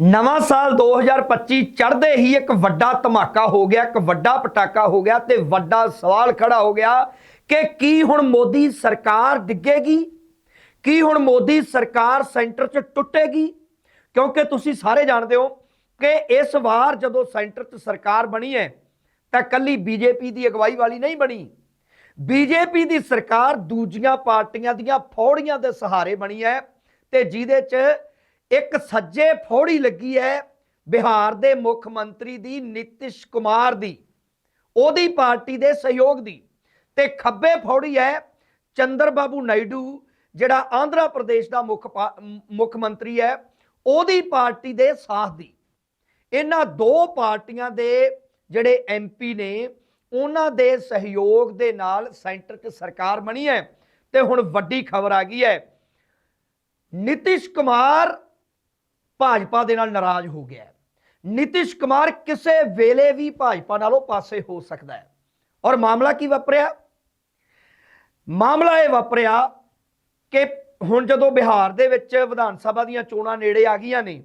ਨਵਾਂ ਸਾਲ 2025 ਚੜ੍ਹਦੇ ਹੀ ਇੱਕ ਵੱਡਾ ਧਮਾਕਾ ਹੋ ਗਿਆ, ਇੱਕ ਵੱਡਾ ਪਟਾਕਾ ਹੋ ਗਿਆ ਤੇ ਵੱਡਾ ਸਵਾਲ ਖੜਾ ਹੋ ਗਿਆ ਕਿ ਕੀ ਹੁਣ ਮੋਦੀ ਸਰਕਾਰ ਡਿੱਗੇਗੀ? ਕੀ ਹੁਣ ਮੋਦੀ ਸਰਕਾਰ ਸੈਂਟਰ 'ਚ ਟੁੱਟੇਗੀ? ਕਿਉਂਕਿ ਤੁਸੀਂ ਸਾਰੇ ਜਾਣਦੇ ਹੋ ਕਿ ਇਸ ਵਾਰ ਜਦੋਂ ਸੈਂਟਰ 'ਚ ਸਰਕਾਰ ਬਣੀ ਹੈ, ਤਾਂ ਕੱਲੀ ਬੀਜੇਪੀ ਦੀ ਅਗਵਾਈ ਵਾਲੀ ਨਹੀਂ ਬਣੀ। ਬੀਜੇਪੀ ਦੀ ਸਰਕਾਰ ਦੂਜੀਆਂ ਪਾਰਟੀਆਂ ਦੀਆਂ ਫੌੜੀਆਂ ਦੇ ਸਹਾਰੇ ਬਣੀ ਹੈ ਤੇ ਜਿਹਦੇ 'ਚ ਇੱਕ ਸੱਜੇ ਫੌੜੀ ਲੱਗੀ ਹੈ ਬਿਹਾਰ ਦੇ ਮੁੱਖ ਮੰਤਰੀ ਦੀ ਨਿਤਿਸ਼ ਕੁਮਾਰ ਦੀ, ਉਹਦੀ ਪਾਰਟੀ ਦੇ ਸਹਿਯੋਗ ਦੀ। ਤੇ ਖੱਬੇ ਫੌੜੀ ਹੈ ਚੰਦਰ ਬਾਬੂ ਨਾਇਡੂ, ਜਿਹੜਾ ਆਂਧਰਾ ਪ੍ਰਦੇਸ਼ ਦਾ ਮੁੱਖ ਪਾ- ਮੁੱਖ ਮੰਤਰੀ ਹੈ, ਉਹਦੀ ਪਾਰਟੀ ਦੇ ਸਾਥ ਦੀ। ਇਹਨਾਂ ਦੋ ਪਾਰਟੀਆਂ ਦੇ ਜਿਹੜੇ ਐਮਪੀ ਨੇ, ਉਹਨਾਂ ਦੇ ਸਹਿਯੋਗ ਦੇ ਨਾਲ ਸੈਂਟਰ 'ਚ ਸਰਕਾਰ ਬਣੀ ਹੈ। ਤੇ ਹੁਣ ਵੱਡੀ ਖਬਰ ਆ ਗਈ ਹੈ। ਨਿਤਿਸ਼ ਕੁਮਾਰ ਭਾਜਪਾ ਦੇ ਨਾਲ ਨਾਰਾਜ਼ ਹੋ ਗਿਆ ਹੈ। ਨਿਤਿਸ਼ ਕੁਮਾਰ ਕਿਸੇ ਵੇਲੇ ਵੀ ਭਾਜਪਾ ਨਾਲੋਂ ਪਾਸੇ ਹੋ ਸਕਦਾ ਹੈ। ਔਰ ਮਾਮਲਾ ਕੀ ਵਾਪਰਿਆ? ਮਾਮਲਾ ਇਹ ਵਾਪਰਿਆ ਕਿ ਹੁਣ ਜਦੋਂ ਬਿਹਾਰ ਦੇ ਵਿੱਚ ਵਿਧਾਨ ਸਭਾ ਦੀਆਂ ਚੋਣਾਂ ਨੇੜੇ ਆ ਗਈਆਂ ਨੇ,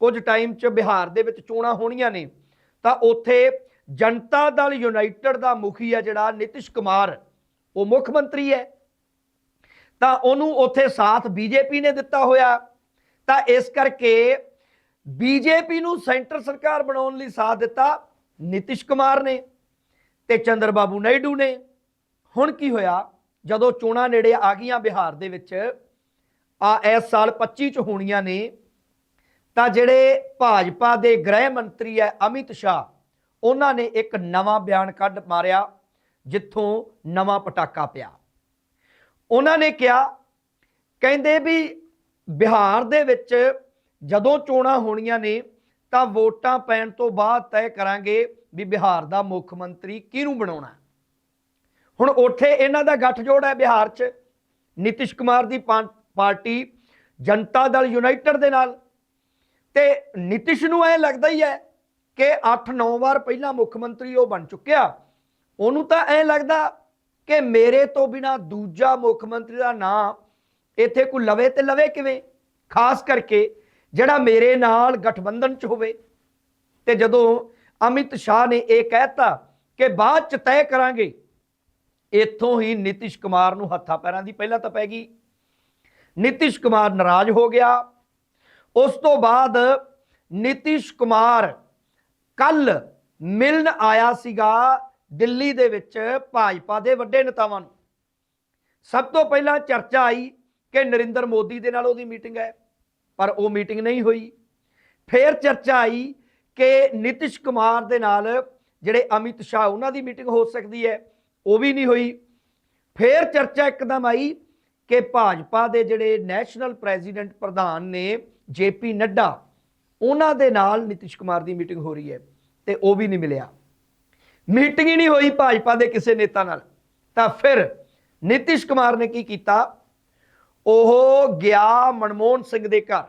ਕੁਝ ਟਾਈਮ 'ਚ ਬਿਹਾਰ ਦੇ ਵਿੱਚ ਚੋਣਾਂ ਹੋਣੀਆਂ ਨੇ, ਤਾਂ ਉੱਥੇ ਜਨਤਾ ਦਲ ਯੂਨਾਈਟਿਡ ਦਾ ਮੁਖੀ ਹੈ ਜਿਹੜਾ ਨਿਤਿਸ਼ ਕੁਮਾਰ। ਉਹ ਮੁੱਖ ਮੰਤਰੀ ਹੈ। ਤਾਂ ਉਹਨੂੰ ਉੱਥੇ ਸਾਥ ਬੀਜੇਪੀ ਨੇ ਦਿੱਤਾ ਹੋਇਆ। ਤਾਂ ਇਸ ਕਰਕੇ ਬੀਜੇਪੀ ਨੂੰ ਸੈਂਟਰ ਸਰਕਾਰ ਬਣਾਉਣ ਲਈ ਸਾਥ ਦਿੱਤਾ ਨਿਤਿਸ਼ ਕੁਮਾਰ ਨੇ ਤੇ ਚੰਦਰ ਬਾਬੂ ਨਾਇਡੂ ਨੇ। ਹੁਣ ਕੀ ਹੋਇਆ? ਜਦੋਂ ਚੋਣਾਂ ਨੇੜੇ ਆ ਗਈਆਂ ਬਿਹਾਰ ਦੇ ਵਿੱਚ, ਆ ਇਸ ਸਾਲ 25 ਚ ਹੋਣੀਆਂ ਨੇ, ਤਾਂ ਜਿਹੜੇ ਭਾਜਪਾ ਦੇ ਗ੍ਰਹਿ ਮੰਤਰੀ ਹੈ ਅਮਿਤ ਸ਼ਾਹ, ਉਹਨਾਂ ਨੇ ਇੱਕ ਨਵਾਂ ਬਿਆਨ ਕੱਢ ਮਾਰਿਆ, ਜਿੱਥੋਂ ਨਵਾਂ ਪਟਾਕਾ ਪਿਆ। ਉਹਨਾਂ ਨੇ ਕਿਹਾ, ਕਹਿੰਦੇ ਵੀ ਬਿਹਾਰ ਦੇ ਵਿੱਚ ਜਦੋਂ ਚੋਣਾਂ ਹੋਣੀਆਂ ਨੇ, ਤਾਂ ਵੋਟਾਂ ਪੈਣ ਤੋਂ ਬਾਅਦ ਤੈਅ ਕਰਾਂਗੇ ਵੀ ਬਿਹਾਰ ਦਾ ਮੁੱਖ ਮੰਤਰੀ ਕਿਹਨੂੰ ਬਣਾਉਣਾ। ਹੁਣ ਉੱਥੇ ਇਹਨਾਂ ਦਾ ਗੱਠਜੋੜ ਹੈ ਬਿਹਾਰ 'ਚ। ਨਿਤਿਸ਼ ਕੁਮਾਰ ਦੀ ਪਾਰਟੀ ਜਨਤਾ ਦਲ ਯੂਨਾਈਟਿਡ ਦੇ ਨਾਲ। ਤੇ ਨਿਤਿਸ਼ ਨੂੰ ਐ ਲੱਗਦਾ ਹੀ ਹੈ ਕਿ 8-9 ਵਾਰ ਪਹਿਲਾਂ ਮੁੱਖ ਮੰਤਰੀ ਉਹ ਬਣ ਚੁੱਕਿਆ। ਉਹਨੂੰ ਤਾਂ ਐ ਲੱਗਦਾ ਕਿ ਮੇਰੇ ਤੋਂ ਬਿਨਾ ਦੂਜਾ ਮੁੱਖ ਮੰਤਰੀ ਦਾ ਨਾਂ ਇੱਥੇ ਕੋਈ ਲਵੇ ਤੇ ਲਵੇ ਕਿਵੇਂ? ਖਾਸ ਕਰਕੇ ਜਿਹੜਾ ਮੇਰੇ ਨਾਲ ਗਠਬੰਧਨ 'ਚ ਹੋਵੇ। ਤੇ ਜਦੋਂ ਅਮਿਤ ਸ਼ਾਹ ਨੇ ਇਹ ਕਹਿਤਾ ਕਿ ਬਾਅਦ 'ਚ ਤੈਅ ਕਰਾਂਗੇ, ਇੱਥੋਂ ਹੀ ਨਿਤਿਸ਼ ਕੁਮਾਰ ਨੂੰ ਹੱਥਾਂ ਪੈਰਾਂ ਦੀ ਪਹਿਲਾਂ ਤਾਂ ਪੈ ਗਈ। ਨਿਤਿਸ਼ ਕੁਮਾਰ ਨਾਰਾਜ਼ ਹੋ ਗਿਆ। ਉਸ ਤੋਂ ਬਾਅਦ ਨਿਤਿਸ਼ ਕੁਮਾਰ ਕੱਲ ਮਿਲਣ ਆਇਆ ਸੀਗਾ ਦਿੱਲੀ ਦੇ ਵਿੱਚ ਭਾਜਪਾ ਦੇ ਵੱਡੇ ਨੇਤਾਵਾਂ ਨੂੰ। ਸਭ ਤੋਂ ਪਹਿਲਾਂ ਚਰਚਾ ਆਈ ਕਿ ਨਰਿੰਦਰ ਮੋਦੀ ਦੇ ਨਾਲ ਉਹਦੀ ਮੀਟਿੰਗ ਹੈ, ਪਰ ਉਹ ਮੀਟਿੰਗ ਨਹੀਂ ਹੋਈ। ਫਿਰ ਚਰਚਾ ਆਈ ਕਿ ਨਿਤਿਸ਼ ਕੁਮਾਰ ਦੇ ਨਾਲ ਜਿਹੜੇ ਅਮਿਤ ਸ਼ਾਹ, ਉਹਨਾਂ ਦੀ ਮੀਟਿੰਗ ਹੋ ਸਕਦੀ ਹੈ, ਉਹ ਵੀ ਨਹੀਂ ਹੋਈ। ਫਿਰ ਚਰਚਾ ਇੱਕਦਮ ਆਈ ਕਿ ਭਾਜਪਾ ਦੇ ਜਿਹੜੇ ਨੈਸ਼ਨਲ ਪ੍ਰੈਜ਼ੀਡੈਂਟ ਪ੍ਰਧਾਨ ਨੇ, ਜੇਪੀ ਨੱਡਾ, ਉਹਨਾਂ ਦੇ ਨਾਲ ਨਿਤਿਸ਼ ਕੁਮਾਰ ਦੀ ਮੀਟਿੰਗ ਹੋ ਰਹੀ ਹੈ ਤੇ ਉਹ ਵੀ ਨਹੀਂ ਮਿਲਿਆ। ਮੀਟਿੰਗ ਹੀ ਨਹੀਂ ਹੋਈ ਭਾਜਪਾ ਦੇ ਕਿਸੇ ਨੇਤਾ ਨਾਲ। ਤਾਂ ਫਿਰ ਨਿਤਿਸ਼ ਕੁਮਾਰ ਨੇ ਕੀ ਕੀਤਾ? ਉਹ ਗਿਆ ਮਨਮੋਹਨ ਸਿੰਘ ਦੇ ਘਰ।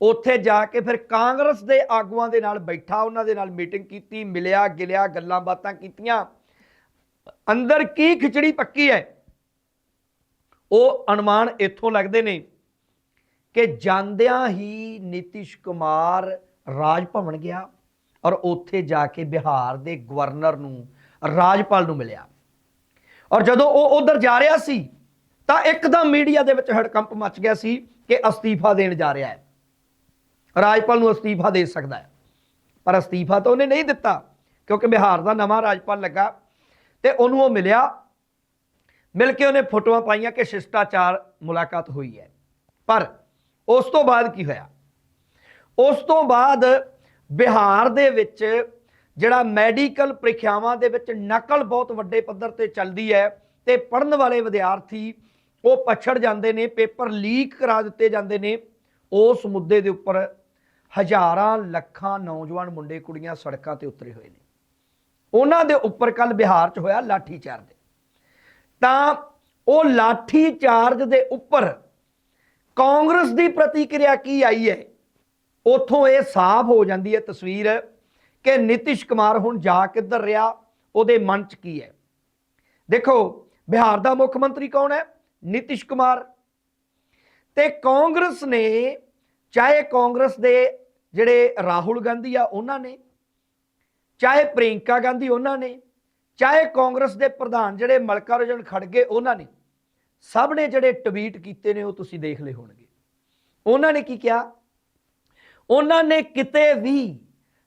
ਉੱਥੇ ਜਾ ਕੇ ਫਿਰ ਕਾਂਗਰਸ ਦੇ ਆਗੂਆਂ ਦੇ ਨਾਲ ਬੈਠਾ, ਉਹਨਾਂ ਦੇ ਨਾਲ ਮੀਟਿੰਗ ਕੀਤੀ, ਮਿਲਿਆ, ਗਿਲਿਆ, ਗੱਲਾਂ ਬਾਤਾਂ ਕੀਤੀਆਂ। ਅੰਦਰ ਕੀ ਖਿਚੜੀ ਪੱਕੀ ਹੈ? ਉਹ ਅਨੁਮਾਨ ਇੱਥੋਂ ਲੱਗਦੇ ਨੇ ਕਿ ਜਾਂਦਿਆਂ ਹੀ ਨਿਤਿਸ਼ ਕੁਮਾਰ ਰਾਜ ਭਵਨ ਗਿਆ ਔਰ ਉੱਥੇ ਜਾ ਕੇ ਬਿਹਾਰ ਦੇ ਗਵਰਨਰ ਨੂੰ ਰਾਜਪਾਲ ਨੂੰ ਮਿਲਿਆ। ਔਰ ਜਦੋਂ ਉਹ ਉਧਰ ਜਾ ਰਿਹਾ ਸੀ ਤਾਂ ਇੱਕਦਮ ਮੀਡੀਆ ਦੇ ਵਿੱਚ ਹੜਕੰਪ ਮਚ ਗਿਆ ਸੀ ਕਿ ਅਸਤੀਫਾ ਦੇਣ ਜਾ ਰਿਹਾ ਹੈ। ਰਾਜਪਾਲ ਨੂੰ ਅਸਤੀਫਾ ਦੇ ਸਕਦਾ ਹੈ। ਪਰ ਅਸਤੀਫਾ ਤਾਂ ਉਹਨੇ ਨਹੀਂ ਦਿੱਤਾ, ਕਿਉਂਕਿ ਬਿਹਾਰ ਦਾ ਨਵਾਂ ਰਾਜਪਾਲ ਲੱਗਾ ਤੇ ਉਹਨੂੰ ਉਹ ਮਿਲਿਆ। ਮਿਲ ਕੇ ਉਹਨੇ ਫੋਟੋਆਂ ਪਾਈਆਂ ਕਿ ਸ਼ਿਸ਼ਟਾਚਾਰ ਮੁਲਾਕਾਤ ਹੋਈ ਹੈ। ਪਰ ਉਸ ਤੋਂ ਬਾਅਦ ਕੀ ਹੋਇਆ? ਉਸ ਤੋਂ ਬਾਅਦ ਬਿਹਾਰ ਦੇ ਵਿੱਚ ਜਿਹੜਾ ਮੈਡੀਕਲ ਪ੍ਰੀਖਿਆਵਾਂ ਦੇ ਵਿੱਚ ਨਕਲ ਬਹੁਤ ਵੱਡੇ ਪੱਧਰ ਤੇ ਚੱਲਦੀ ਹੈ ਤੇ ਪੜਨ ਵਾਲੇ ਵਿਦਿਆਰਥੀ ਉਹ ਪਛੜ ਜਾਂਦੇ ਨੇ, ਪੇਪਰ ਲੀਕ ਕਰਾ ਦਿੱਤੇ ਜਾਂਦੇ ਨੇ, ਉਸ ਮੁੱਦੇ ਦੇ ਉੱਪਰ ਹਜ਼ਾਰਾਂ ਲੱਖਾਂ ਨੌਜਵਾਨ ਮੁੰਡੇ, ਕੁੜੀਆਂ ਸੜਕਾਂ ਤੇ ਉਤਰੇ ਹੋਏ ਨੇ। ਉਹਨਾਂ ਦੇ ਉੱਪਰ ਕੱਲ ਬਿਹਾਰ 'ਚ ਹੋਇਆ ਲਾਠੀ ਚਾਰਜ ਤਾਂ ਉਹ ਲਾਠੀ ਚਾਰਜ ਦੇ ਉੱਪਰ ਕਾਂਗਰਸ ਦੀ ਪ੍ਰਤੀਕਿਰਿਆ ਕੀ ਆਈ ਹੈ? ਉਥੋਂ ਇਹ ਸਾਫ਼ ਹੋ ਜਾਂਦੀ ਹੈ ਤਸਵੀਰ ਕਿ ਨਿਤਿਸ਼ ਕੁਮਾਰ ਹੁਣ ਜਾ ਕਿੱਧਰ ਰਿਹਾ, ਉਹਦੇ ਮਨ 'ਚ ਕੀ ਹੈ? ਦੇਖੋ, ਬਿਹਾਰ ਦਾ ਮੁੱਖ ਮੰਤਰੀ ਕੌਣ ਹੈ? ਨਿਤਿਸ਼ ਕੁਮਾਰ। ਤੇ ਕਾਂਗਰਸ ਨੇ, ਚਾਹੇ ਕਾਂਗਰਸ ਦੇ ਜਿਹੜੇ ਰਾਹੁਲ ਗਾਂਧੀ ਆ ਉਹਨਾਂ ਨੇ, ਚਾਹੇ ਪ੍ਰਿੰਕਾ ਗਾਂਧੀ ਉਹਨਾਂ ਨੇ, ਚਾਹੇ ਕਾਂਗਰਸ ਦੇ ਪ੍ਰਧਾਨ ਜਿਹੜੇ ਮਲਕਾਰਜਨ ਖੜਗੇ ਉਹਨਾਂ ਨੇ, ਸਭ ਨੇ ਜਿਹੜੇ ਟਵੀਟ ਕੀਤੇ ਨੇ ਉਹ ਤੁਸੀਂ ਦੇਖ ਲਏ ਹੋਣਗੇ। ਉਹਨਾਂ ਨੇ ਕੀ ਕਿਹਾ? ਉਹਨਾਂ ਨੇ ਕਿਤੇ ਵੀ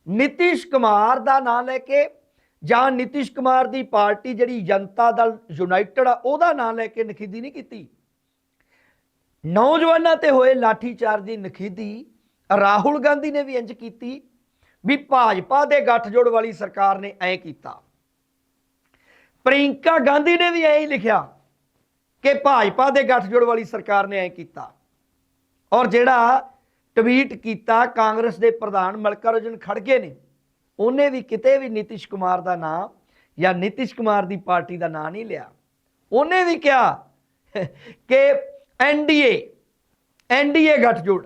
ਨਿਤਿਸ਼ ਕੁਮਾਰ ਦਾ ਨਾਂ ਲੈ ਕੇ ਜਾਂ ਨਿਤਿਸ਼ ਕੁਮਾਰ ਦੀ ਪਾਰਟੀ ਜਿਹੜੀ ਜਨਤਾ ਦਲ ਯੂਨਾਈਟਿਡ ਆ, ਉਹਦਾ ਨਾਂ ਲੈ ਕੇ ਨਖੇਦੀ ਨਹੀਂ ਕੀਤੀ। ਨੌਜਵਾਨਾਂ ਤੇ ਹੋਏ ਲਾਠੀਚਾਰਜ ਦੀ ਨਖੇਦੀ ਰਾਹੁਲ ਗਾਂਧੀ ਨੇ ਵੀ ਇੰਜ ਕੀਤੀ ਵੀ ਭਾਜਪਾ ਦੇ ਗੱਠਜੋੜ ਵਾਲੀ ਸਰਕਾਰ ਨੇ ਐ ਕੀਤਾ। ਪ੍ਰਿੰਕਾ ਗਾਂਧੀ ਨੇ ਵੀ ਐਂ ਹੀ ਲਿਖਿਆ ਕਿ ਭਾਜਪਾ ਦੇ ਗੱਠਜੋੜ ਵਾਲੀ ਸਰਕਾਰ ਨੇ ਐ ਕੀਤਾ। ਔਰ ਜਿਹੜਾ ਟਵੀਟ ਕੀਤਾ, ਕਾਂਗਰਸ ਦੇ ਪ੍ਰਧਾਨ ਮਲਕਾਰਜਨ ਖੜਗੇ ਨੇ ਉਹਨੇ ਵੀ ਕਿਤੇ ਵੀ ਨਿਤਿਸ਼ ਕੁਮਾਰ ਦਾ ਨਾਮ ਜਾਂ ਨਿਤਿਸ਼ ਕੁਮਾਰ ਦੀ ਪਾਰਟੀ ਦਾ ਨਾਂ ਨਹੀਂ ਲਿਆ। ਉਹਨੇ ਵੀ ਕਿਹਾ ਕਿ ਐਨਡੀਏ ਐਨਡੀਏ ਗੱਠਜੋੜ।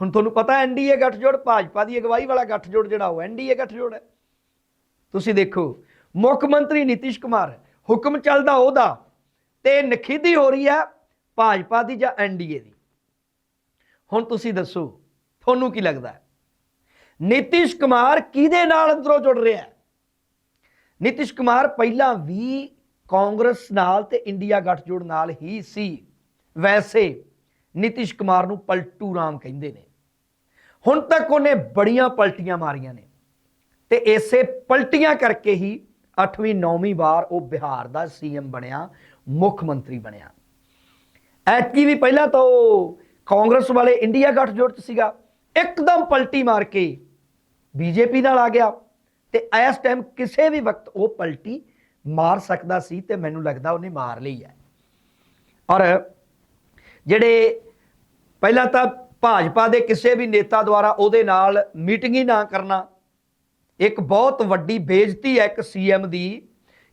ਹੁਣ ਤੁਹਾਨੂੰ ਪਤਾ ਐਨਡੀਏ ਗੱਠਜੋੜ, ਭਾਜਪਾ ਦੀ ਅਗਵਾਈ ਵਾਲਾ ਗੱਠਜੋੜ ਜਿਹੜਾ ਉਹ ਐਨਡੀਏ ਗੱਠਜੋੜ ਹੈ। ਤੁਸੀਂ ਦੇਖੋ, ਮੁੱਖ ਮੰਤਰੀ ਨਿਤਿਸ਼ ਕੁਮਾਰ, ਹੁਕਮ ਚੱਲਦਾ ਉਹਦਾ ਤੇ ਨਖੇਦੀ ਹੋ ਰਹੀ ਹੈ ਭਾਜਪਾ ਦੀ ਜਾਂ ਐਨਡੀਏ ਦੀ। ਹੁਣ ਤੁਸੀਂ ਦੱਸੋ, ਤੁਹਾਨੂੰ ਕੀ ਲੱਗਦਾ ਹੈ? ਨਿਤਿਸ਼ ਕੁਮਾਰ ਕਿਹਦੇ ਨਾਲ ਅੰਦਰੋਂ ਜੁੜ ਰਿਹਾ ਹੈ? ਨਿਤਿਸ਼ ਕੁਮਾਰ ਪਹਿਲਾਂ ਵੀ ਕਾਂਗਰਸ ਨਾਲ ਤੇ ਇੰਡੀਆ ਗੱਠਜੋੜ ਨਾਲ ਹੀ ਸੀ। ਵੈਸੇ ਨਿਤਿਸ਼ ਕੁਮਾਰ ਨੂੰ ਪਲਟੂ ਰਾਮ ਕਹਿੰਦੇ ਨੇ। ਹੁਣ ਤੱਕ ਉਹਨੇ ਬੜੀਆਂ ਪਲਟੀਆਂ ਮਾਰੀਆਂ ਨੇ ਤੇ ਇਸੇ ਪਲਟੀਆਂ ਕਰਕੇ ਹੀ 8ਵੀਂ 9ਵੀਂ ਵਾਰ ਉਹ ਬਿਹਾਰ ਦਾ ਸੀਐਮ ਬਣਿਆ, ਮੁੱਖ ਮੰਤਰੀ ਬਣਿਆ। ਐਤਕੀ ਵੀ ਪਹਿਲਾਂ ਤਾਂ ਉਹ ਕਾਂਗਰਸ ਵਾਲੇ ਇੰਡੀਆ ਗੱਠਜੋੜ ਚ ਸੀਗਾ। ਇੱਕਦਮ ਪਲਟੀ ਮਾਰ ਕੇ ਬੀਜੇਪੀ ਨਾਲ ਆ ਗਿਆ ਤੇ ਇਸ ਟਾਈਮ ਕਿਸੇ ਵੀ ਵਕਤ ਉਹ ਪਲਟੀ ਮਾਰ ਸਕਦਾ ਸੀ ਤੇ ਮੈਨੂੰ ਲੱਗਦਾ ਉਹਨੇ ਮਾਰ ਲਈ ਹੈ। ਔਰ ਜਿਹੜੇ ਪਹਿਲਾਂ ਤਾਂ ਭਾਜਪਾ ਦੇ ਕਿਸੇ ਵੀ ਨੇਤਾ ਦੁਆਰਾ ਉਹਦੇ ਨਾਲ ਮੀਟਿੰਗ ਹੀ ਨਾ ਕਰਨਾ, ਇੱਕ ਬਹੁਤ ਵੱਡੀ ਬੇਇੱਜ਼ਤੀ ਹੈ ਇੱਕ ਸੀਐਮ ਦੀ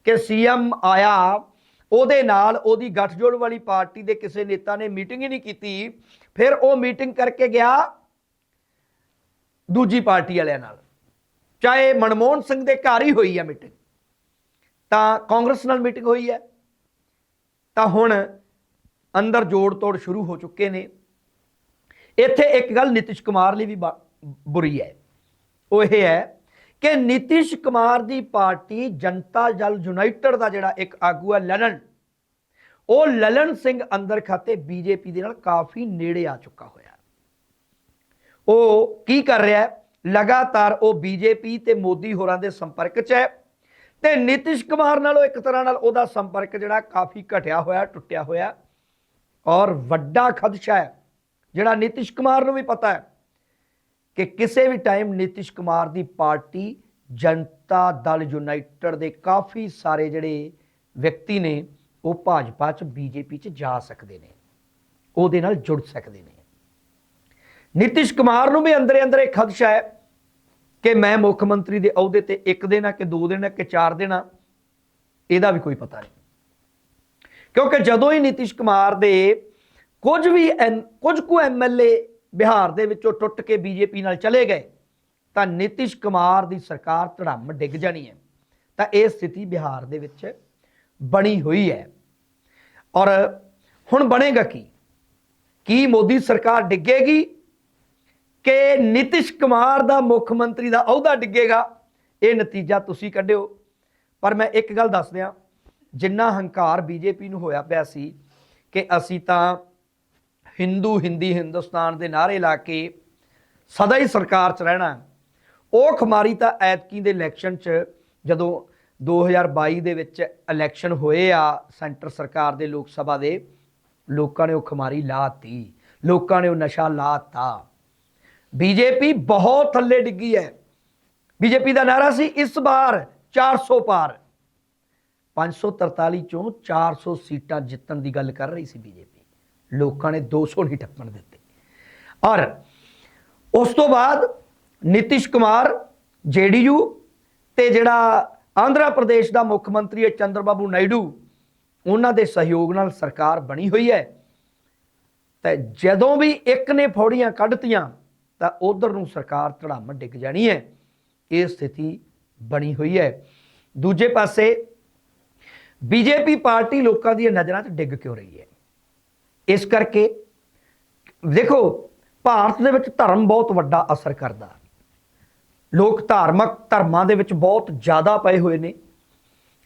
ਕਿ ਸੀਐਮ ਆਇਆ, ਉਹਦੇ ਨਾਲ ਉਹਦੀ ਗੱਠਜੋੜ ਵਾਲੀ ਪਾਰਟੀ ਦੇ ਕਿਸੇ ਨੇਤਾ ਨੇ ਮੀਟਿੰਗ ਹੀ ਨਹੀਂ ਕੀਤੀ, ਫਿਰ ਉਹ ਮੀਟਿੰਗ ਕਰਕੇ ਗਿਆ ਦੂਜੀ ਪਾਰਟੀ ਵਾਲਿਆਂ ਨਾਲ। ਚਾਹੇ ਮਨਮੋਹਨ ਸਿੰਘ ਦੇ ਘਰ ਹੀ ਹੋਈ ਹੈ ਮੀਟਿੰਗ ਤਾਂ ਕਾਂਗਰਸ ਨਾਲ ਮੀਟਿੰਗ ਹੋਈ ਹੈ। ਤਾਂ ਹੁਣ ਅੰਦਰ ਜੋੜ ਤੋੜ ਸ਼ੁਰੂ ਹੋ ਚੁੱਕੇ ਨੇ। ਇੱਥੇ ਇੱਕ ਗੱਲ ਨਿਤਿਸ਼ ਕੁਮਾਰ ਲਈ ਵੀ ਬਾ- ਬੁਰੀ ਹੈ। ਉਹ ਇਹ ਹੈ ਕਿ ਨਿਤਿਸ਼ ਕੁਮਾਰ ਦੀ ਪਾਰਟੀ ਜਨਤਾ ਜਲ ਯੂਨਾਈਟਿਡ ਦਾ ਜਿਹੜਾ ਇੱਕ ਆਗੂ ਹੈ ਲਲਨ ਉਹ ਲਲਨ ਸਿੰਘ ਅੰਦਰ ਖਾਤੇ ਬੀਜੇਪੀ ਦੇ ਨਾਲ ਕਾਫੀ ਨੇੜੇ ਆ ਚੁੱਕਾ ਹੋਇਆ। ਉਹ ਕੀ ਕਰ ਰਿਹਾ ਹੈ? ਲਗਾਤਾਰ ਉਹ ਬੀਜੇਪੀ ਤੇ ਮੋਦੀ ਹੋਰਾਂ ਦੇ ਸੰਪਰਕ 'ਚ ਹੈ ਤੇ ਨਿਤਿਸ਼ ਕੁਮਾਰ ਨਾਲੋਂ ਇੱਕ ਤਰ੍ਹਾਂ ਨਾਲ ਉਹਦਾ ਸੰਪਰਕ ਜਿਹੜਾ ਕਾਫੀ ਘਟਿਆ ਹੋਇਆ, ਟੁੱਟਿਆ ਹੋਇਆ ਔਰ ਵੱਡਾ ਖਦਸ਼ਾ ਹੈ, ਜਿਹੜਾ ਨਿਤਿਸ਼ ਕੁਮਾਰ ਨੂੰ ਵੀ ਪਤਾ ਹੈ ਕਿ ਕਿਸੇ ਵੀ ਟਾਈਮ ਨਿਤਿਸ਼ ਕੁਮਾਰ ਦੀ ਪਾਰਟੀ ਜਨਤਾ ਦਲ ਯੂਨਾਈਟਿਡ ਦੇ ਕਾਫੀ ਸਾਰੇ ਜਿਹੜੇ ਵਿਅਕਤੀ ਨੇ, ਉਹ ਭਾਜਪਾ ਚ ਬੀਜੇਪੀ ਚ ਜਾ ਸਕਦੇ ਨੇ, ਉਹਦੇ ਨਾਲ ਜੁੜ ਸਕਦੇ ਨੇ। ਨਿਤਿਸ਼ ਕੁਮਾਰ ਨੂੰ ਵੀ ਅੰਦਰੇ ਅੰਦਰ ਇਹ ਖਦਸ਼ਾ ਹੈ ਕਿ ਮੈਂ ਮੁੱਖ ਮੰਤਰੀ ਦੇ ਅਹੁਦੇ ਤੇ ਇੱਕ ਦਿਨ ਆ ਕਿ ਦੋ ਦਿਨ ਆ ਕਿ ਚਾਰ ਦਿਨ ਆ, ਇਹਦਾ ਵੀ ਕੋਈ ਪਤਾ ਨਹੀਂ। ਕਿਉਂਕਿ ਜਦੋਂ ਹੀ ਨਿਤਿਸ਼ ਕੁਮਾਰ ਦੇ ਕੁਝ ਵੀ ਐਮ- ਕੁਝ ਕੁ ਐਮਐਲਏ ਬਿਹਾਰ ਦੇ ਵਿੱਚੋਂ ਟੁੱਟ ਕੇ ਬੀਜੇਪੀ ਨਾਲ ਚਲੇ ਗਏ, ਤਾਂ ਨਿਤਿਸ਼ ਕੁਮਾਰ ਦੀ ਸਰਕਾਰ ਧੜਮ ਡਿੱਗ ਜਾਣੀ ਹੈ। ਤਾਂ ਇਹ ਸਥਿਤੀ ਬਿਹਾਰ ਦੇ ਵਿੱਚ ਬਣੀ ਹੋਈ ਹੈ। ਔਰ ਹੁਣ ਬਣੇਗਾ ਕੀ? ਕੀ ਮੋਦੀ ਸਰਕਾਰ ਡਿੱਗੇਗੀ? ਕਿ ਨਿਤਿਸ਼ ਕੁਮਾਰ ਦਾ ਮੁੱਖ ਮੰਤਰੀ ਦਾ ਅਹੁਦਾ ਡਿੱਗੇਗਾ, ਇਹ ਨਤੀਜਾ ਤੁਸੀਂ ਕੱਢਿਓ। ਪਰ ਮੈਂ ਇੱਕ ਗੱਲ ਦੱਸ ਦਿਆਂ, ਜਿੰਨਾ ਹੰਕਾਰ ਬੀਜੇਪੀ ਨੂੰ ਹੋਇਆ ਪਿਆ ਸੀ ਕਿ ਅਸੀਂ ਤਾਂ ਹਿੰਦੂ, ਹਿੰਦੀ, ਹਿੰਦੁਸਤਾਨ ਦੇ ਨਾਰੇ ਲਾ ਕੇ ਸਦਾ ਹੀ ਸਰਕਾਰ 'ਚ ਰਹਿਣਾ ਉਹ ਖਮਾਰੀ ਤਾਂ ਐਤਕੀ ਦੇ ਇਲੈਕਸ਼ਨ 'ਚ ਜਦੋਂ 2022 ਦੇ ਵਿੱਚ ਇਲੈਕਸ਼ਨ ਹੋਏ ਆ ਸੈਂਟਰ ਸਰਕਾਰ ਦੇ ਲੋਕ ਸਭਾ ਦੇ, ਲੋਕਾਂ ਨੇ ਉਹ ਖਮਾਰੀ ਲਾਤੀ ਲੋਕਾਂ ਨੇ ਉਹ ਨਸ਼ਾ ਲਾਤਾ ਬੀਜੇਪੀ ਬਹੁਤ ਥੱਲੇ ਡਿੱਗੀ ਹੈ। ਬੀਜੇਪੀ ਦਾ ਨਾਰਾ ਸੀ, ਇਸ ਵਾਰ 400 ਪਾਰ। 543 ਚੋਂ 400 ਸੀਟਾਂ ਜਿੱਤਣ ਦੀ ਗੱਲ ਕਰ ਰਹੀ ਸੀ ਬੀਜੇਪੀ ਲੋਕਾਂ ਨੇ 200 ਨਹੀਂ ਟੱਪਣ ਦਿੱਤੇ। ਔਰ ਉਸ ਤੋਂ ਬਾਅਦ ਨਿਤਿਸ਼ ਕੁਮਾਰ ਜੇਡੀਯੂ ਤੇ ਜਿਹੜਾ ਆਂਧਰਾ ਪ੍ਰਦੇਸ਼ ਦਾ ਮੁੱਖ ਮੰਤਰੀ ਹੈ ਚੰਦਰਬਾਬੂ ਨਾਇਡੂ, ਉਹਨਾਂ ਦੇ ਸਹਿਯੋਗ ਨਾਲ ਸਰਕਾਰ ਬਣੀ ਹੋਈ ਹੈ। ਤੇ ਜਦੋਂ ਵੀ ਇੱਕ ਨੇ ਫੌੜੀਆਂ ਕੱਢਤੀਆਂ ਤਾਂ ਉਧਰ ਨੂੰ ਸਰਕਾਰ ਧੜਾਮ ਡਿੱਗ ਜਾਣੀ ਹੈ। ਇਹ ਸਥਿਤੀ ਬਣੀ ਹੋਈ ਹੈ। ਦੂਜੇ ਪਾਸੇ ਬੀਜੇਪੀ ਪਾਰਟੀ ਲੋਕਾਂ ਦੀਆਂ ਨਜ਼ਰਾਂ 'ਚ ਡਿੱਗ ਕਿਉਂ ਰਹੀ ਹੈ? ਇਸ ਕਰਕੇ ਦੇਖੋ, ਭਾਰਤ ਦੇ ਵਿੱਚ ਧਰਮ ਬਹੁਤ ਵੱਡਾ ਅਸਰ ਕਰਦਾ। ਲੋਕ ਧਾਰਮਿਕ ਧਰਮਾਂ ਦੇ ਵਿੱਚ ਬਹੁਤ ਜ਼ਿਆਦਾ ਪਏ ਹੋਏ ਨੇ।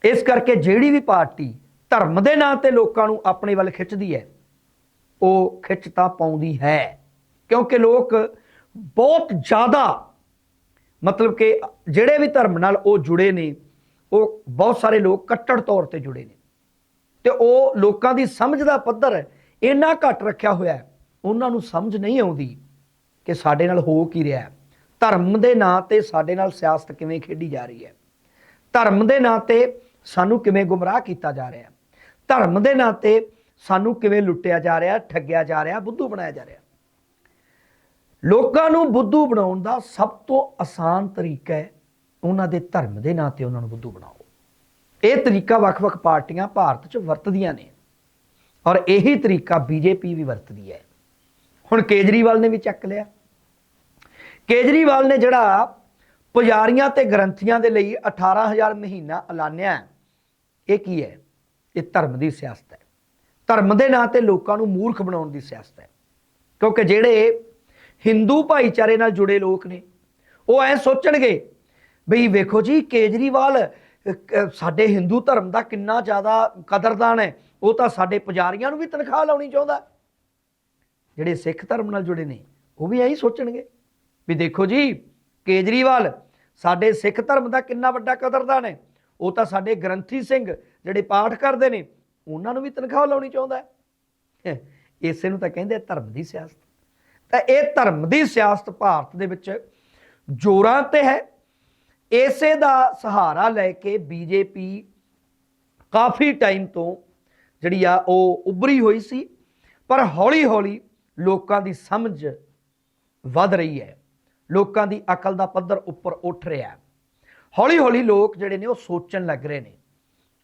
ਇਸ ਕਰਕੇ ਜਿਹੜੀ ਵੀ ਪਾਰਟੀ ਧਰਮ ਦੇ ਨਾਂ ਤੇ ਲੋਕਾਂ ਨੂੰ ਆਪਣੇ ਵੱਲ ਖਿੱਚਦੀ ਹੈ, ਉਹ ਖਿੱਚ ਤਾਂ ਪਾਉਂਦੀ ਹੈ। ਕਿਉਂਕਿ ਲੋਕ ਬਹੁਤ ਜ਼ਿਆਦਾ ਮਤਲਬ ਕਿ ਜਿਹੜੇ ਵੀ ਧਰਮ ਨਾਲ ਉਹ ਜੁੜੇ ਨੇ, ਉਹ ਬਹੁਤ ਸਾਰੇ ਲੋਕ ਕੱਟੜ ਤੌਰ ਤੇ ਜੁੜੇ ਨੇ। ਤੇ ਉਹ ਲੋਕਾਂ ਦੀ ਸਮਝ ਦਾ ਪੱਧਰ ਇੰਨਾ ਘੱਟ ਰੱਖਿਆ ਹੋਇਆ ਹੈ, ਉਹਨਾਂ ਨੂੰ ਸਮਝ ਨਹੀਂ ਆਉਂਦੀ ਕਿ ਸਾਡੇ ਨਾਲ ਹੋ ਕੀ ਰਿਹਾ ਹੈ। ਧਰਮ ਦੇ ਨਾਂ ਤੇ ਸਾਡੇ ਨਾਲ ਸਿਆਸਤ ਕਿਵੇਂ ਖੇਡੀ ਜਾ ਰਹੀ ਹੈ। ਧਰਮ ਦੇ ਨਾਂ ਤੇ ਸਾਨੂੰ ਕਿਵੇਂ ਗੁੰਮਰਾਹ ਕੀਤਾ ਜਾ ਰਿਹਾ ਹੈ। ਧਰਮ ਦੇ ਨਾਂ ਤੇ ਸਾਨੂੰ ਕਿਵੇਂ ਲੁੱਟਿਆ ਜਾ ਰਿਹਾ, ਠੱਗਿਆ ਜਾ ਰਿਹਾ, ਬੁੱਧੂ ਬਣਾਇਆ ਜਾ ਰਿਹਾ। ਲੋਕਾਂ ਨੂੰ ਬੁੱਧੂ ਬਣਾਉਣ ਦਾ ਸਭ ਤੋਂ ਆਸਾਨ ਤਰੀਕਾ ਹੈ ਉਹਨਾਂ ਦੇ ਧਰਮ ਦੇ ਨਾਂ ਤੇ ਉਹਨਾਂ ਨੂੰ ਬੁੱਧੂ ਬਣਾਓ। ਇਹ ਤਰੀਕਾ ਵੱਖ-ਵੱਖ ਪਾਰਟੀਆਂ ਭਾਰਤ 'ਚ ਵਰਤਦੀਆਂ ਨੇ ਔਰ ਇਹੀ ਤਰੀਕਾ ਬੀਜੇਪੀ ਵੀ ਵਰਤਦੀ ਹੈ। ਹੁਣ ਕੇਜਰੀਵਾਲ ਨੇ ਵੀ ਚੱਕ ਲਿਆ। ਕੇਜਰੀਵਾਲ ਨੇ ਜਿਹੜਾ ਪੁਜਾਰੀਆਂ ਤੇ ਗ੍ਰੰਥੀਆਂ ਦੇ ਲਈ 18000 ਮਹੀਨਾ ਐਲਾਨਿਆ ਇਹ ਕੀ ਹੈ? ਇਹ ਧਰਮ ਦੀ ਸਿਆਸਤ ਹੈ। ਧਰਮ ਦੇ ਨਾਂ ਤੇ ਲੋਕਾਂ ਨੂੰ ਮੂਰਖ ਬਣਾਉਣ ਦੀ ਸਿਆਸਤ ਹੈ। ਕਿਉਂਕਿ ਜਿਹੜੇ ਹਿੰਦੂ ਭਾਈਚਾਰੇ ਨਾਲ ਜੁੜੇ ਲੋਕ ਨੇ। ਉਹ ਐ ਸੋਚਣਗੇ, ਬਈ ਵੇਖੋ ਜੀ, ਕੇਜਰੀਵਾਲ ਸਾਡੇ ਹਿੰਦੂ ਧਰਮ ਦਾ ਕਿੰਨਾ ਜ਼ਿਆਦਾ ਕਦਰਦਾਨ ਹੈ। ਉਹ ਤਾਂ ਸਾਡੇ ਪੁਜਾਰੀਆਂ ਨੂੰ ਵੀ ਤਨਖਾਹ ਲਾਉਣੀ ਚਾਹੁੰਦਾ। ਜਿਹੜੇ ਸਿੱਖ ਧਰਮ ਨਾਲ ਜੁੜੇ ਨੇ, ਉਹ ਵੀ ਐਂ ਸੋਚਣਗੇ। ਵੀ ਦੇਖੋ ਜੀ, ਕੇਜਰੀਵਾਲ, ਸਾਡੇ ਸਿੱਖ ਧਰਮ ਦਾ ਕਿੰਨਾ ਵੱਡਾ ਕਦਰਦਾਨ ਹੈ। ਉਹ ਤਾਂ ਸਾਡੇ ਗ੍ਰੰਥੀ ਸਿੰਘ ਜਿਹੜੇ ਪਾਠ ਕਰਦੇ ਨੇ, ਉਹਨਾਂ ਨੂੰ ਵੀ ਤਨਖਾਹ ਲਾਉਣੀ ਚਾਹੁੰਦਾ ਇਸੇ ਨੂੰ ਤਾਂ ਕਹਿੰਦੇ ਧਰਮ ਦੀ ਸਿਆਸਤ। ਤਾਂ ਇਹ ਧਰਮ ਦੀ ਸਿਆਸਤ ਭਾਰਤ ਦੇ ਵਿੱਚ ਜੋਰਾਂ ਤੇ ਹੈ। ਇਸੇ ਦਾ ਸਹਾਰਾ ਲੈ ਕੇ ਬੀਜੇਪੀ ਕਾਫੀ ਟਾਈਮ ਤੋਂ ਜਿਹੜੀ ਆ ਉਹ ਉੱਭਰੀ ਹੋਈ ਸੀ, ਪਰ ਹੌਲੀ-ਹੌਲੀ ਲੋਕਾਂ ਦੀ ਸਮਝ ਵੱਧ ਰਹੀ ਹੈ। ਲੋਕਾਂ ਦੀ ਅਕਲ ਦਾ ਪੱਧਰ ਉੱਪਰ ਉੱਠ ਰਿਹਾ ਹੈ। ਹੌਲੀ-ਹੌਲੀ ਲੋਕ ਜਿਹੜੇ ਨੇ ਉਹ ਸੋਚਣ ਲੱਗ ਰਹੇ ਨੇ।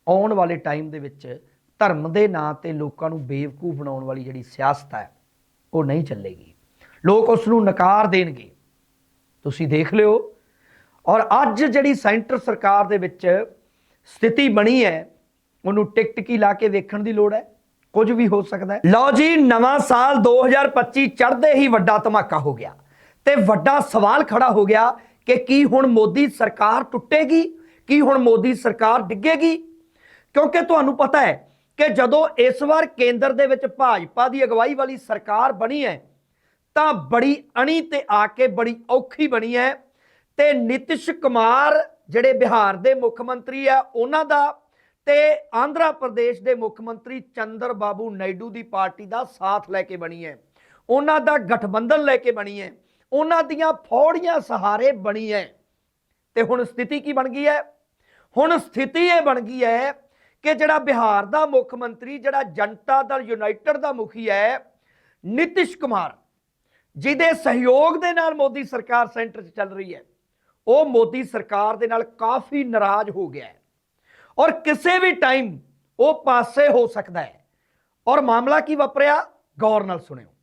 ਆਉਣ ਵਾਲੇ ਟਾਈਮ ਦੇ ਵਿੱਚ ਧਰਮ ਦੇ ਨਾਂ ਤੇ ਲੋਕਾਂ ਨੂੰ ਬੇਵਕੂਫ ਬਣਾਉਣ ਵਾਲੀ ਜਿਹੜੀ ਸਿਆਸਤ ਹੈ, ਉਹ ਨਹੀਂ ਚੱਲੇਗੀ। ਲੋਕ ਉਸ ਨੂੰ ਨਕਾਰ ਦੇਣਗੇ। ਤੁਸੀਂ ਦੇਖ ਲਿਓ। ਔਰ ਅੱਜ ਜਿਹੜੀ ਸੈਂਟਰ ਸਰਕਾਰ ਦੇ ਵਿੱਚ ਸਥਿਤੀ ਬਣੀ ਹੈ, ਉਹਨੂੰ ਟਿਕ ਟਿਕੀ ਲਾ ਕੇ ਵੇਖਣ ਦੀ ਲੋੜ ਹੈ? ਕੁਝ ਵੀ ਹੋ ਸਕਦਾ ਹੈ। ਲਓ ਜੀ, ਨਵਾਂ ਸਾਲ 2025 ਚੜ੍ਹਦੇ ਹੀ ਵੱਡਾ ਧਮਾਕਾ ਹੋ ਗਿਆ। ਤੇ ਵੱਡਾ ਸਵਾਲ ਖੜਾ ਹੋ ਗਿਆ ਕਿ ਕੀ ਹੁਣ ਮੋਦੀ ਸਰਕਾਰ ਟੁੱਟੇਗੀ? ਕੀ ਹੁਣ ਮੋਦੀ ਸਰਕਾਰ ਡਿੱਗੇਗੀ? ਕਿਉਂਕਿ ਤੁਹਾਨੂੰ ਪਤਾ ਹੈ ਕਿ ਜਦੋਂ ਇਸ ਵਾਰ ਕੇਂਦਰ ਦੇ ਵਿੱਚ ਭਾਜਪਾ ਦੀ ਅਗਵਾਈ ਵਾਲੀ ਸਰਕਾਰ ਬਣੀ ਹੈ ਤਾਂ ਬੜੀ ਅਣੀ ਤੇ ਆ ਕੇ ਬੜੀ ਔਖੀ ਬਣੀ ਹੈ। ਤੇ ਨਿਤਿਸ਼ ਕੁਮਾਰ ਜਿਹੜੇ ਬਿਹਾਰ ਦੇ ਮੁੱਖ ਮੰਤਰੀ ਆ, ਉਹਨਾਂ ਦਾ ਤੇ ਆਂਧਰਾ ਪ੍ਰਦੇਸ਼ ਦੇ ਮੁੱਖ ਮੰਤਰੀ ਚੰਦਰ ਬਾਬੂ ਨਾਇਡੂ ਦੀ ਪਾਰਟੀ ਦਾ ਸਾਥ ਲੈ ਕੇ ਬਣੀ ਹੈ। ਉਹਨਾਂ ਦਾ ਗਠਬੰਧਨ ਲੈ ਕੇ ਬਣੀ ਹੈ। ਉਹਨਾਂ ਦੀਆਂ ਫੌੜੀਆਂ ਸਹਾਰੇ ਬਣੀ ਹੈ। ਤੇ ਹੁਣ ਸਥਿਤੀ ਕੀ ਬਣ ਗਈ ਹੈ? ਹੁਣ ਸਥਿਤੀ ਇਹ ਬਣ ਗਈ ਹੈ ਕਿ ਜਿਹੜਾ ਬਿਹਾਰ ਦਾ ਮੁੱਖ ਮੰਤਰੀ, ਜਿਹੜਾ ਜਨਤਾ ਦਲ ਯੂਨਾਈਟਿਡ ਦਾ ਮੁਖੀ ਹੈ, ਨਿਤਿਸ਼ ਕੁਮਾਰ। ਜਿਹਦੇ ਸਹਿਯੋਗ ਦੇ ਨਾਲ ਮੋਦੀ ਸਰਕਾਰ ਸੈਂਟਰ 'ਚ ਚੱਲ ਰਹੀ ਹੈ, ਉਹ ਮੋਦੀ ਸਰਕਾਰ ਦੇ ਨਾਲ ਕਾਫੀ ਨਾਰਾਜ਼ ਹੋ ਗਿਆ ਹੈ। ਔਰ ਕਿਸੇ ਵੀ ਟਾਈਮ ਉਹ ਪਾਸੇ ਹੋ ਸਕਦਾ ਹੈ। ਔਰ ਮਾਮਲਾ ਕੀ ਵਾਪਰਿਆ? ਗੌਰ ਨਾਲ ਸੁਣਿਓ।